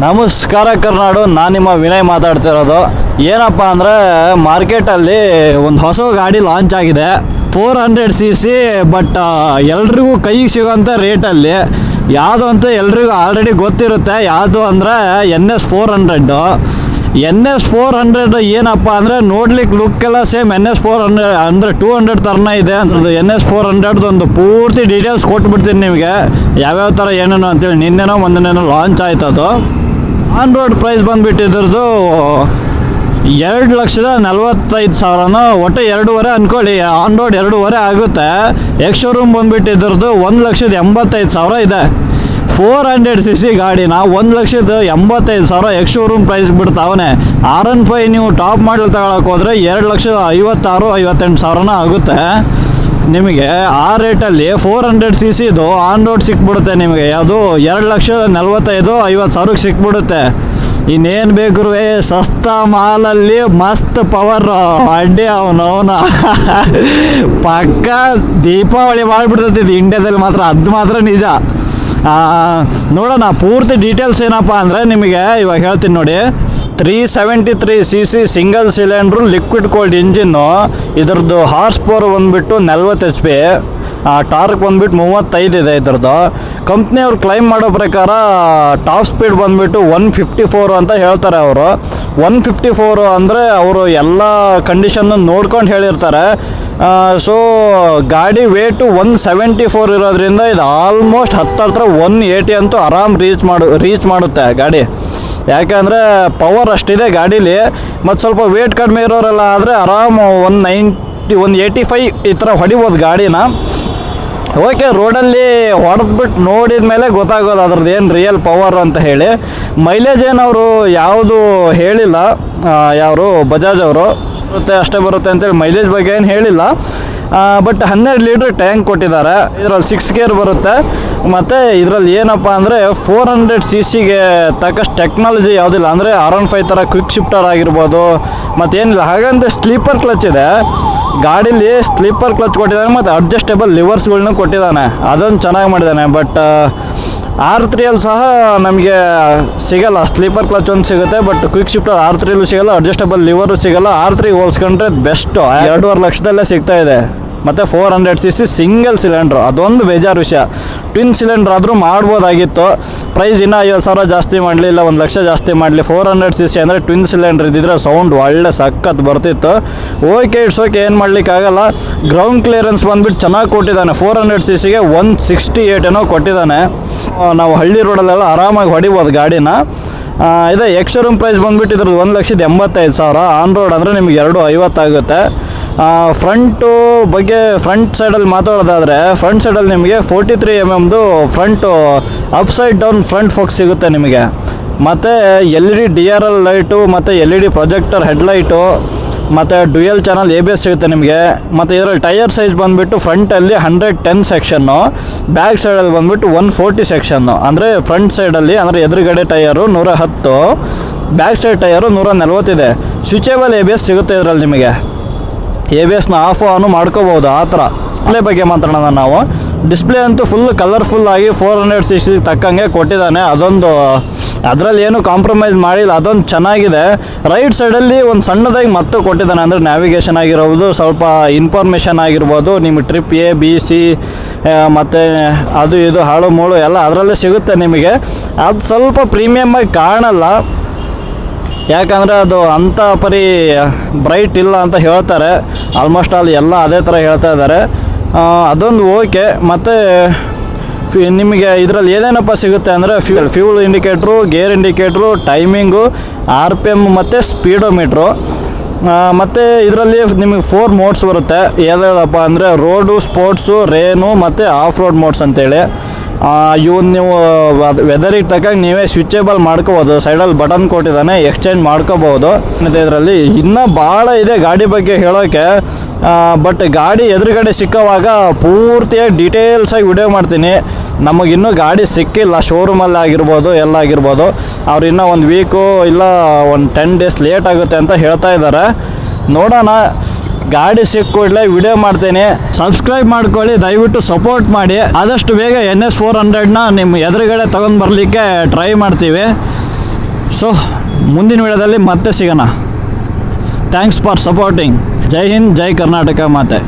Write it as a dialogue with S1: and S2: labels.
S1: ನಮಸ್ಕಾರ ಕರ್ನಾಡು, ನಾನು ನಿಮ್ಮ ವಿನಯ್ ಮಾತಾಡ್ತಿರೋದು. ಏನಪ್ಪ ಅಂದರೆ ಮಾರ್ಕೆಟಲ್ಲಿ ಒಂದು ಹೊಸ ಗಾಡಿ ಲಾಂಚ್ ಆಗಿದೆ. Four hundred C C but ಎಲ್ರಿಗೂ ಕೈಗೆ ಸಿಗೋಂಥ ರೇಟಲ್ಲಿ. ಯಾವುದು ಅಂತ ಎಲ್ರಿಗೂ ಆಲ್ರೆಡಿ ಗೊತ್ತಿರುತ್ತೆ. ಯಾವುದು ಅಂದರೆ N S four hundred N S four hundred ಏನಪ್ಪ ಅಂದರೆ ನೋಡ್ಲಿಕ್ಕೆ ಲುಕ್ ಎಲ್ಲ same N S four hundred ಅಂದರೆ ಟೂ ಹಂಡ್ರೆಡ್ ಥರನೇ ಇದೆ ಅಂದ್ರದ್ದು ಎನ್ ಎಸ್ ಫೋರ್ ಹಂಡ್ರೆಡ್ದು ಒಂದು ಪೂರ್ತಿ ಡೀಟೇಲ್ಸ್ ಕೊಟ್ಬಿಡ್ತೀನಿ ನಿಮಗೆ. ಯಾವ್ಯಾವ ಥರ ಏನೇನು ಅಂತೇಳಿ ನಿನ್ನೆನೋ ಮೊನ್ನೆನೋ ಲಾಂಚ್ ಆಯ್ತು ಅದು ಆನ್ ರೋಡ್ ಪ್ರೈಸ್ ಬಂದ್ಬಿಟ್ಟು ಇದ್ರದ್ದು ಎರಡು ಲಕ್ಷದ ನಲ್ವತ್ತೈದು ಸಾವಿರನೋ ಒಟ್ಟು ಎರಡೂವರೆ ಅಂದ್ಕೊಳ್ಳಿ ಆನ್ ರೋಡ್ ಎರಡೂವರೆ ಆಗುತ್ತೆ. ಎಕ್ಸ್ ಶೋರೂಮ್ ಬಂದ್ಬಿಟ್ಟು ಇದ್ರದ್ದು ಒಂದು ಲಕ್ಷದ ಎಂಬತ್ತೈದು ಸಾವಿರ ಇದೆ. ಫೋರ್ ಹಂಡ್ರೆಡ್ ಸಿ ಸಿ ಗಾಡಿನ ಒಂದು ಲಕ್ಷದ ಎಂಬತ್ತೈದು ಸಾವಿರ ಎಕ್ಸ್ ಶೋರೂಮ್ ಪ್ರೈಸ್ ಬಿಡ್ತಾವನೆ. ಆರ್ ಎನ್ ಫೈ ನೀವು ಟಾಪ್ ಮಾಡಲ್ ತಗೊಳಕ್ಕೆ ಹೋದರೆ ಎರಡು ಲಕ್ಷದ ಐವತ್ತಾರು, ಐವತ್ತೆಂಟು ಸಾವಿರನ ಆಗುತ್ತೆ. ನಿಮಗೆ ಆ ರೇಟಲ್ಲಿ ಫೋರ್ ಹಂಡ್ರೆಡ್ ಸಿ ಸಿದು ಆನ್ ರೋಡ್ ಸಿಕ್ಬಿಡುತ್ತೆ ನಿಮಗೆ. ಯಾವುದು ಎರಡು ಲಕ್ಷ ನಲ್ವತ್ತೈದು, ಐವತ್ತು ಸಾವಿರಕ್ಕೆ ಸಿಕ್ಬಿಡುತ್ತೆ. ಇನ್ನೇನು ಬೇಕು ಸಸ್ತಾ ಮಾಲಲ್ಲಿ ಮಸ್ತ್ ಪವರ್ ಅಡ್ಡಿ ಅವನು ಪಕ್ಕ ದೀಪಾವಳಿ ಮಾಡಿಬಿಡ್ತೈತಿ ಇದು ಇಂಡಿಯಾದಲ್ಲಿ ಮಾತ್ರ, ಅದು ಮಾತ್ರ ನಿಜ. ನೋಡೋಣ, ಪೂರ್ತಿ ಡೀಟೇಲ್ಸ್ ಏನಪ್ಪ ಅಂದರೆ ನಿಮಗೆ, ಇವಾಗ ಹೇಳ್ತೀನಿ ನೋಡಿ. Three seventy three C C single cylinder liquid cold engine, ಇದ್ರದ್ದು ಹಾರ್ಸ್ ಪವರ್ ಬಂದುಬಿಟ್ಟು ನಲ್ವತ್ತು ಎಚ್ ಪಿ ಟಾರ್ಕ್ ಬಂದ್ಬಿಟ್ಟು ಮೂವತ್ತೈದು ಇದೆ ಇದ್ರದ್ದು. ಕಂಪ್ನಿಯವ್ರು ಕ್ಲೈಮ್ ಮಾಡೋ ಪ್ರಕಾರ, ಟಾಪ್ ಸ್ಪೀಡ್ ಬಂದುಬಿಟ್ಟು ಒನ್ ಫಿಫ್ಟಿ ಫೋರು ಅಂತ ಹೇಳ್ತಾರೆ ಅವರು. ಒನ್ ಫಿಫ್ಟಿ ಫೋರು ಅಂದರೆ ಅವರು ಎಲ್ಲ ಕಂಡೀಷನ್ನು ನೋಡ್ಕೊಂಡು ಹೇಳಿರ್ತಾರೆ. ಸೊ ಗಾಡಿ ವೇಟು ಒನ್ ಸೆವೆಂಟಿ ಫೋರ್ ಇರೋದ್ರಿಂದ ಇದು ಆಲ್ಮೋಸ್ಟ್ ಹತ್ತು ಹತ್ರ ಒನ್ ಏಯ್ಟಿ ಅಂತೂ ಆರಾಮ್ ರೀಚ್ ಮಾಡು ರೀಚ್ ಮಾಡುತ್ತೆ ಗಾಡಿ. ಯಾಕಂದರೆ ಪವರ್ ಅಷ್ಟಿದೆ ಗಾಡೀಲಿ, ಮತ್ತು ಸ್ವಲ್ಪ ವೇಟ್ ಕಡಿಮೆ ಇರೋರೆಲ್ಲ ಆದರೆ ಆರಾಮ್ ಒಂದು ನೈಂಟಿ ಒಂದು ಏಯ್ಟಿ ಫೈವ್ ಈ ಥರ ಹೊಡಿಬೋದು ಗಾಡಿನ. ಓಕೆ ರೋಡಲ್ಲಿ ಹೊಡೆದ್ಬಿಟ್ಟು ನೋಡಿದ ಮೇಲೆ ಗೊತ್ತಾಗೋದು ಅದ್ರದ್ದು ಏನು ರಿಯಲ್ ಪವರ್ ಅಂತ ಹೇಳಿ. ಮೈಲೇಜ್ ಏನವರು ಯಾವುದು ಹೇಳಿಲ್ಲ. ಯಾರು ಬಜಾಜ್ ಅವರು. ಬರುತ್ತೆ, ಅಷ್ಟೇ ಬರುತ್ತೆ ಅಂತೇಳಿ ಮೈಲೇಜ್ ಬಗ್ಗೆ ಏನು ಹೇಳಿಲ್ಲ. ಬಟ್ ಹನ್ನೆರಡು ಲೀಟ್ರ್ ಟ್ಯಾಂಕ್ ಕೊಟ್ಟಿದ್ದಾರೆ. ಇದರಲ್ಲಿ ಸಿಕ್ಸ್ ಗೇರ್ ಬರುತ್ತೆ. ಮತ್ತು ಇದರಲ್ಲಿ ಏನಪ್ಪ ಅಂದರೆ ಫೋರ್ ಹಂಡ್ರೆಡ್ ಸಿ ಸಿಗೆ ತಕ್ಕಷ್ಟು ಟೆಕ್ನಾಲಜಿ ಯಾವುದಿಲ್ಲ. ಅಂದರೆ ಆರ್ ಒನ್ ಫೈವ್ ಥರ ಕ್ವಿಕ್ ಶಿಫ್ಟರ್ ಆಗಿರ್ಬೋದು. ಮತ್ತೇನಿಲ್ಲ ಹಾಗಂತ ಸ್ಲೀಪರ್ ಕ್ಲಚ್ ಇದೆ. ಗಾಡೀಲಿ ಸ್ಲೀಪರ್ ಕ್ಲಚ್ ಕೊಟ್ಟಿದ್ದಾನೆ, ಮತ್ತು ಅಡ್ಜಸ್ಟೇಬಲ್ ಲಿವರ್ಸ್ಗಳನ್ನೂ ಕೊಟ್ಟಿದ್ದಾನೆ. ಅದೊಂದು ಚೆನ್ನಾಗಿ ಮಾಡಿದ್ದಾನೆ. ಬಟ್ ಆರ್ ತ್ರೀಯಲ್ಲಿ ಸಹ ನಮಗೆ ಸಿಗಲ್ಲ. ಸ್ಲೀಪರ್ ಕ್ಲಚ್ ಒಂದು ಸಿಗುತ್ತೆ ಬಟ್ ಕ್ವಿಕ್ ಶಿಫ್ಟರ್ ಆರ್ ತ್ರೀಲೂ ಸಿಗಲ್ಲ ಅಡ್ಜಸ್ಟಬಲ್ ಲಿವರು ಸಿಗಲ್ಲ. ಆರ್ ತ್ರೀ ಹೋಲ್ಸ್ಕೊಂಡ್ರೆ ಬೆಸ್ಟು ಎರಡೂವರೆ ಲಕ್ಷದಲ್ಲೇ ಸಿಗ್ತಾ ಇದೆ. ಮತ್ತು four hundred C C single cylinder ಅದೊಂದು ಬೇಜಾರು ವಿಷಯ. ಟ್ವಿನ್ ಸಿಲಿಂಡ್ರ್ ಆದರೂ ಮಾಡ್ಬೋದಾಗಿತ್ತು. ಪ್ರೈಸ್ ಇನ್ನೂ ಐವತ್ತು ಸಾವಿರ ಜಾಸ್ತಿ ಮಾಡಲಿ, ಇಲ್ಲ ಒಂದು ಲಕ್ಷ ಜಾಸ್ತಿ ಮಾಡಲಿ. ಫೋರ್ ಹಂಡ್ರೆಡ್ ಸಿ ಸಿ ಅಂದರೆ ಟ್ವಿನ್ ಸಿಲಿಂಡ್ರ್ ಇದ್ದಿದ್ರೆ ಸೌಂಡ್ ಒಳ್ಳೆ ಸಖತ್ ಬರ್ತಿತ್ತು. ಓಕೆ ಇಟ್ಸ್ ಓಕೆ ಏನು ಮಾಡಲಿಕ್ಕಾಗಲ್ಲ ಗ್ರೌಂಡ್ ಕ್ಲಿಯರೆನ್ಸ್ ಬಂದುಬಿಟ್ಟು ಚೆನ್ನಾಗಿ ಕೊಟ್ಟಿದ್ದಾನೆ. ಫೋರ್ ಹಂಡ್ರೆಡ್ ಸಿ ಸಿಗೆ ಒನ್ ಸಿಕ್ಸ್ಟಿ ಏಟ್ ಏನೋ ಕೊಟ್ಟಿದ್ದಾನೆ. ನಾವು ಹಳ್ಳಿ ರೋಡಲ್ಲೆಲ್ಲ ಆರಾಮಾಗಿ ಹೊಡಿಬೋದು ಗಾಡಿನ. ಇದೆ ಎಕ್ಸ್ ರೂಮ್ ಪ್ರೈಸ್ ಬಂದ್ಬಿಟ್ಟು ಇದ್ರದ್ದು ಒಂದು ಲಕ್ಷದ ಎಂಬತ್ತೈದು ಸಾವಿರ. ಆನ್ ರೋಡ್ ಅಂದರೆ ನಿಮಗೆ ಎರಡು ಐವತ್ತಾಗುತ್ತೆ ಫ್ರಂಟು ಬಗ್ಗೆ ಫ್ರಂಟ್ ಸೈಡಲ್ಲಿ ಮಾತಾಡೋದಾದರೆ ಫ್ರಂಟ್ ಸೈಡಲ್ಲಿ ನಿಮಗೆ forty three M ಎಮ್ದು front upside down front forks ಸಿಗುತ್ತೆ ನಿಮಗೆ. ಮತ್ತು L E D D R L light ಮತ್ತು L E D projector headlight ಮತ್ತು dual channel A B S ಸಿಗುತ್ತೆ ನಿಮಗೆ. ಮತ್ತು ಇದರಲ್ಲಿ ಟೈರ್ ಸೈಜ್ ಬಂದುಬಿಟ್ಟು ಫ್ರಂಟಲ್ಲಿ ಹಂಡ್ರೆಡ್ ಟೆನ್ ಸೆಕ್ಷನ್ನು ಬ್ಯಾಕ್ ಸೈಡಲ್ಲಿ ಬಂದುಬಿಟ್ಟು ಒನ್ ಫೋರ್ಟಿ ಸೆಕ್ಷನ್ನು ಅಂದರೆ ಫ್ರಂಟ್ ಸೈಡಲ್ಲಿ ಅಂದರೆ ಎದುರುಗಡೆ ಟೈಯರು ನೂರ ಹತ್ತು ಬ್ಯಾಕ್ ಸೈಡ್ ಟೈರ್ ನೂರ ನಲ್ವತ್ತಿದೆ ಸ್ವಿಚೇಬಲ್ ಎ ಬಿ ಎಸ್ ಸಿಗುತ್ತೆ ಇದರಲ್ಲಿ ನಿಮಗೆ. ಎ ಬಿ ಎಸ್ನ ಆಫ್ ಆನು ಮಾಡ್ಕೋಬೋದು ಆ ಥರ. ಡಿಸ್ಪ್ಲೇ ಬಗ್ಗೆ ಮಾತಾಡೋಣ ನಾವು. ಡಿಸ್ಪ್ಲೇ ಅಂತೂ ಫುಲ್ ಕಲರ್ಫುಲ್ ಆಗಿ ಫೋರ್ ಹಂಡ್ರೆಡ್ ಸಿ ಸಿ ತಕ್ಕಂಗೆ ಕೊಟ್ಟಿದ್ದಾನೆ. ಅದೊಂದು, ಅದರಲ್ಲಿ ಏನು ಕಾಂಪ್ರಮೈಸ್ ಮಾಡಿಲ್ಲ, ಅದೊಂದು ಚೆನ್ನಾಗಿದೆ. ರೈಟ್ ಸೈಡಲ್ಲಿ ಒಂದು ಸಣ್ಣದಾಗಿ ಮತ್ತೆ ಕೊಟ್ಟಿದ್ದಾನೆ. ಅಂದರೆ ನ್ಯಾವಿಗೇಷನ್ ಆಗಿರ್ಬೋದು, ಸ್ವಲ್ಪ ಇನ್ಫಾರ್ಮೇಷನ್ ಆಗಿರ್ಬೋದು ನಿಮ್ಮ ಟ್ರಿಪ್ ಎ ಬಿ ಸಿ ಮತ್ತು ಅದು ಇದು, ಹಾಳು, ಮೂಳು ಎಲ್ಲ ಅದರಲ್ಲೇ ಸಿಗುತ್ತೆ ನಿಮಗೆ. ಅದು ಸ್ವಲ್ಪ ಪ್ರೀಮಿಯಮ್ ಆಗಿ ಕಾಣಲ್ಲ. ಯಾಕಂದರೆ ಅದು ಅಂಥ ಪರಿ ಬ್ರೈಟ್ ಇಲ್ಲ ಅಂತ ಹೇಳ್ತಾರೆ. ಆಲ್ಮೋಸ್ಟ್ ಆಲ್ ಎಲ್ಲ ಅದೇ ಥರ ಹೇಳ್ತಾ ಇದ್ದಾರೆ. ಅದೊಂದು ಓಕೆ. ಮತ್ತು ನಿಮಗೆ ಇದರಲ್ಲಿ ಏನೇನಪ್ಪ ಸಿಗುತ್ತೆ ಅಂದರೆ fuel fuel indicator, gear indicator, timing, R P M ಮತ್ತು ಸ್ಪೀಡೋಮೀಟ್ರು. ಮತ್ತು ಇದರಲ್ಲಿ ನಿಮಗೆ ಫೋರ್ ಮೋಡ್ಸ್ ಬರುತ್ತೆ. ಯಾವ್ದಪ್ಪ ಅಂದರೆ ರೋಡು, ಸ್ಪೋರ್ಟ್ಸು, ರೇನು ಮತ್ತು ಆಫ್ ರೋಡ್ ಮೋಡ್ಸ್ ಅಂತೇಳಿ. ಇವನ್ ನೀವು ವೆದರಿಗೆ ತಕ್ಕಂಗೆ ನೀವೇ ಸ್ವಿಚೇಬಲ್ ಮಾಡ್ಕೋಬೋದು. ಸೈಡಲ್ಲಿ ಬಟನ್ ಕೊಟ್ಟಿದ್ದಾನೆ ಎಕ್ಸ್ಚೇಂಜ್ ಮಾಡ್ಕೋಬೋದು. ಮತ್ತು ಇದರಲ್ಲಿ ಇನ್ನೂ ಭಾಳ ಇದೆ ಗಾಡಿ ಬಗ್ಗೆ ಹೇಳೋಕ್ಕೆ ಬಟ್ ಗಾಡಿ ಎದುರುಗಡೆ ಸಿಕ್ಕವಾಗ ಪೂರ್ತಿಯಾಗಿ ಡೀಟೇಲ್ಸಾಗಿ ವಿಡಿಯೋ ಮಾಡ್ತೀನಿ. ನಮಗಿನ್ನೂ ಗಾಡಿ ಸಿಕ್ಕಿಲ್ಲ ಶೋರೂಮಲ್ಲಿ ಆಗಿರ್ಬೋದು, ಎಲ್ಲ ಆಗಿರ್ಬೋದು. ಅವ್ರು ಇನ್ನೂ ಒಂದು ವೀಕು ಇಲ್ಲ ಒಂದು ಟೆನ್ ಡೇಸ್ ಲೇಟ್ ಆಗುತ್ತೆ ಅಂತ ಹೇಳ್ತಾ ಇದ್ದಾರೆ ನೋಡೋಣ. ಗಾಡಿ ಸಿಕ್ಕ ಕೂಡಲೇ ವಿಡಿಯೋ ಮಾಡ್ತೇನೆ. ಸಬ್ಸ್ಕ್ರೈಬ್ ಮಾಡ್ಕೊಳ್ಳಿ, ದಯವಿಟ್ಟು ಸಪೋರ್ಟ್ ಮಾಡಿ. ಆದಷ್ಟು ಬೇಗ ಎನ್ ಎಸ್ ಫೋರ್ ಹಂಡ್ರೆಡ್ನ ನಿಮ್ಮ ಎದುರುಗಡೆ ತಗೊಂಡು ಬರಲಿಕ್ಕೆ ಟ್ರೈ ಮಾಡ್ತೀವಿ. ಸೊ ಮುಂದಿನ ವಿಡಿಯೋದಲ್ಲಿ ಮತ್ತೆ ಸಿಗೋಣ. Thanks for supporting Jai Hind, Jai Karnataka ಮಾತೆ.